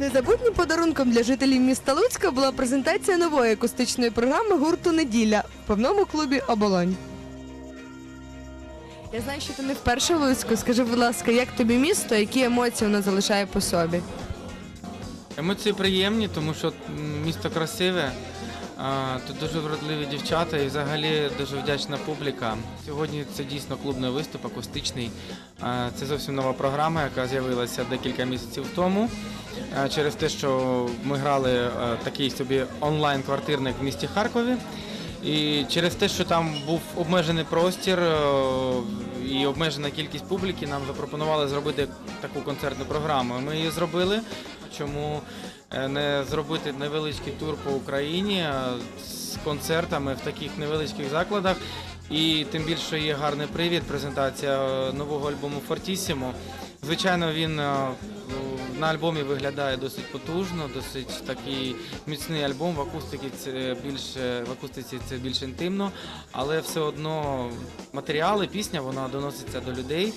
Незабутнім подарунком для жителів міста Луцька була презентація нової акустичної програми гурту Неділя в певному клубі Оболонь. Я знаю, що ти не вперше в Луцьку. Скажи, будь ласка, як тобі місто, які емоції воно залишає по собі? Емоції приємні, тому що місто красиве. Тут дуже вродливі дівчата і взагалі дуже вдячна публіка. Сьогодні це дійсно клубний виступ, акустичний. Це зовсім нова програма, яка з'явилася декілька місяців тому. Через те, що ми грали такий собі онлайн-квартирник в місті Харкові. І через те, що там був обмежений простір і обмежена кількість публіки, нам запропонували зробити таку концертну програму. Ми її зробили. Чому не зробити невеличкий тур по Україні е, з концертами в таких невеличких закладах? І тим більше є гарний привід, презентація е, нового альбому Фортісімо. Звичайно, він е, на альбомі виглядає досить потужно, досить такий міцний альбом. В акустиці це більше в акустиці це більш інтимно, але все одно матеріали, пісня вона доноситься до людей.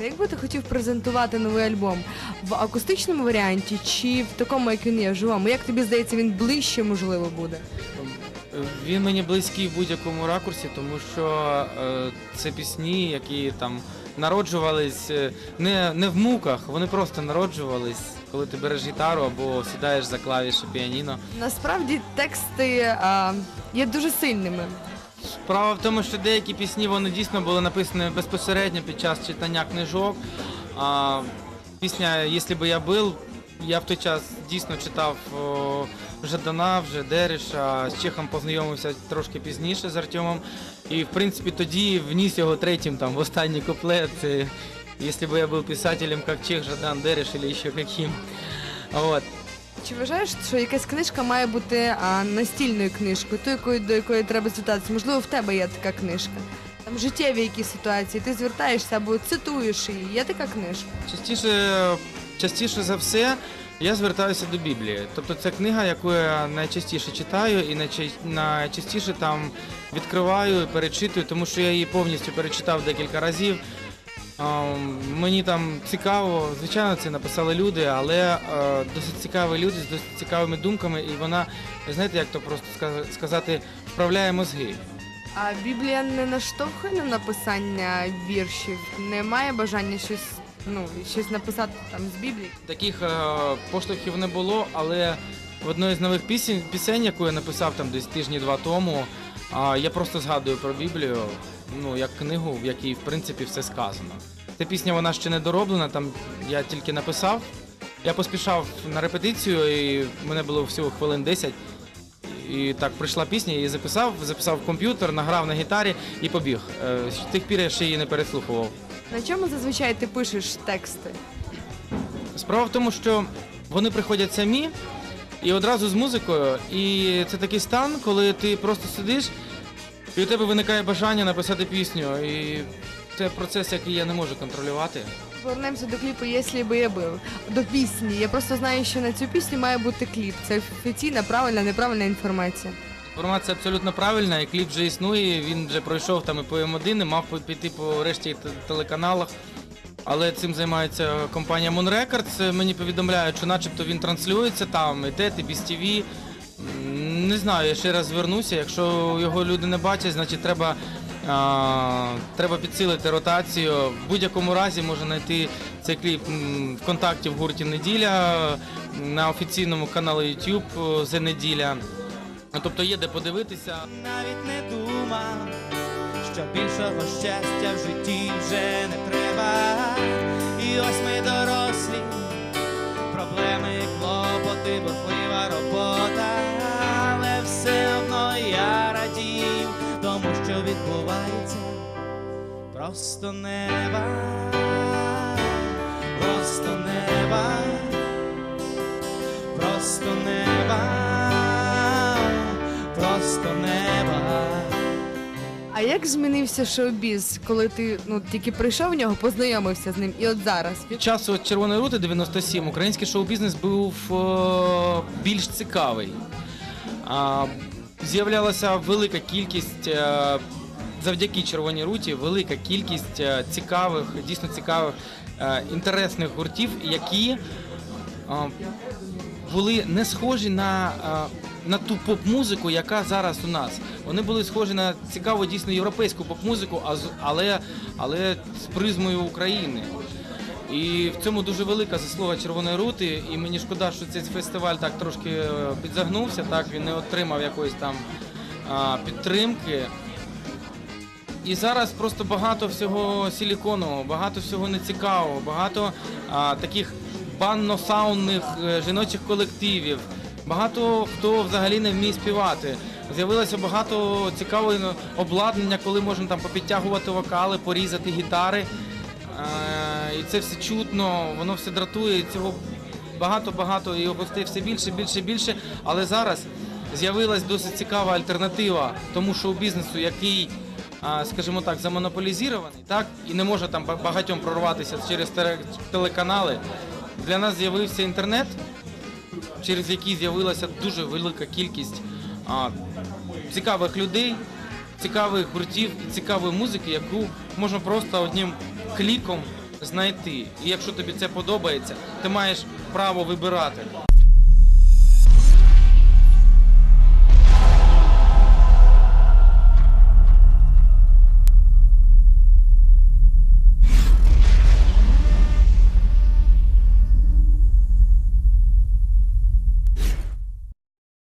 Як би ти хотів презентувати новий альбом в акустичному варіанті чи в такому, як він є, в живому? Як тобі здається, він ближче можливо буде? Він мені близький в будь-якому ракурсі, тому що е, це пісні, які там народжувались е, не, не в муках, вони просто народжувались, коли ти береш гітару або сідаєш за клавіші піаніно. Насправді тексти а, є дуже сильними. Справа в тому, що деякі пісні вони дійсно були написані безпосередньо під час читання книжок. А пісня «Якщо би я був, я в той час дійсно читав о, Жадана, вже Дереша, з Чехом познайомився трошки пізніше з Артемом. І в принципі тоді вніс його третім там в останній куплет. Якщо б я був писателем, як Чех, Жадан, Дереш або ще яким. От. Чи вважаєш, що якась книжка має бути а, настільною книжкою, ту, якою, до якої треба звертатися? Можливо, в тебе є така книжка. Там життєві якісь ситуації, ти звертаєшся або цитуєш її. Є така книжка. Частіше, частіше за все я звертаюся до Біблії. Тобто це книга, яку я найчастіше читаю і найча- найчастіше там відкриваю і перечитую, тому що я її повністю перечитав декілька разів. Мені там цікаво, звичайно, це написали люди, але е, досить цікаві люди з досить цікавими думками, і вона, знаєте, як то просто ска- сказати, вправляє мозги. А Біблія не наштовхує на написання віршів, не має бажання щось, ну, щось написати там з Біблії. Таких е, поштовхів не було, але в одної з нових пісень, пісень, яку я написав там десь тижні-два тому, а, я просто згадую про Біблію, ну, як книгу, в якій в принципі все сказано. Ця пісня вона ще не дороблена, там я тільки написав. Я поспішав на репетицію, і мене було всього хвилин 10. І так прийшла пісня, її записав, записав в комп'ютер, награв на гітарі і побіг. Е, З тих пір я ще її не переслухував. На чому зазвичай ти пишеш тексти? Справа в тому, що вони приходять самі і одразу з музикою. І це такий стан, коли ти просто сидиш, і у тебе виникає бажання написати пісню. І це процес, який я не можу контролювати. Повернемося до кліпу «Якщо би я був» до пісні. Я просто знаю, що на цю пісню має бути кліп. Це офіційна, правильна, неправильна інформація. Інформація абсолютно правильна, і кліп вже існує. Він вже пройшов там і по М1, і мав піти по решті телеканалах. Але цим займається компанія Moon Records. Мені повідомляють, що начебто він транслюється там, і ТЕТ, і BSTV. Не знаю, я ще раз звернуся. Якщо його люди не бачать, значить треба, а, треба підсилити ротацію. В будь-якому разі можна знайти цей кліп ВКонтакті в гурті Неділя на офіційному каналі YouTube «The Неділя. Ну, Тобто є де подивитися. навіть не думав, що більшого щастя в житті вже не треба. І ось ми дорослі, проблеми, клопоти, бурхлива робота, але все одно я радію тому, що відбувається просто неба, просто неба, просто неба, А як змінився шоу-біз, коли ти ну тільки прийшов в нього, познайомився з ним, і от зараз? Під час от Червоної рути 97 український шоу-бізнес був е, більш цікавий. А, З'являлася велика кількість е, завдяки Червоній руті, велика кількість е, цікавих, дійсно цікавих, е, інтересних гуртів, які е, були не схожі на, на ту поп-музику, яка зараз у нас. Вони були схожі на цікаву дійсно європейську поп-музику, але, але з призмою України. І в цьому дуже велика заслуга Червоної рути. І мені шкода, що цей фестиваль так трошки е, підзагнувся, так він не отримав якоїсь там підтримки. І зараз просто багато всього силіконового, багато всього нецікавого, багато а, таких банно-саунних е, жіночих колективів. Багато хто взагалі не вміє співати. З'явилося багато цікавого обладнання, коли можна там попідтягувати вокали, порізати гітари. Е, І це все чутно, воно все дратує. Цього багато-багато і гостей все більше, більше, більше. Але зараз з'явилась досить цікава альтернатива тому шоу-бізнесу, який, скажімо так, замонополізований, так, і не може там багатьом прорватися через телеканали. Для нас з'явився інтернет, через які з'явилася дуже велика кількість цікавих людей, цікавих гуртів і цікавої музики, яку можна просто одним кліком знайти. І якщо тобі це подобається, ти маєш право вибирати.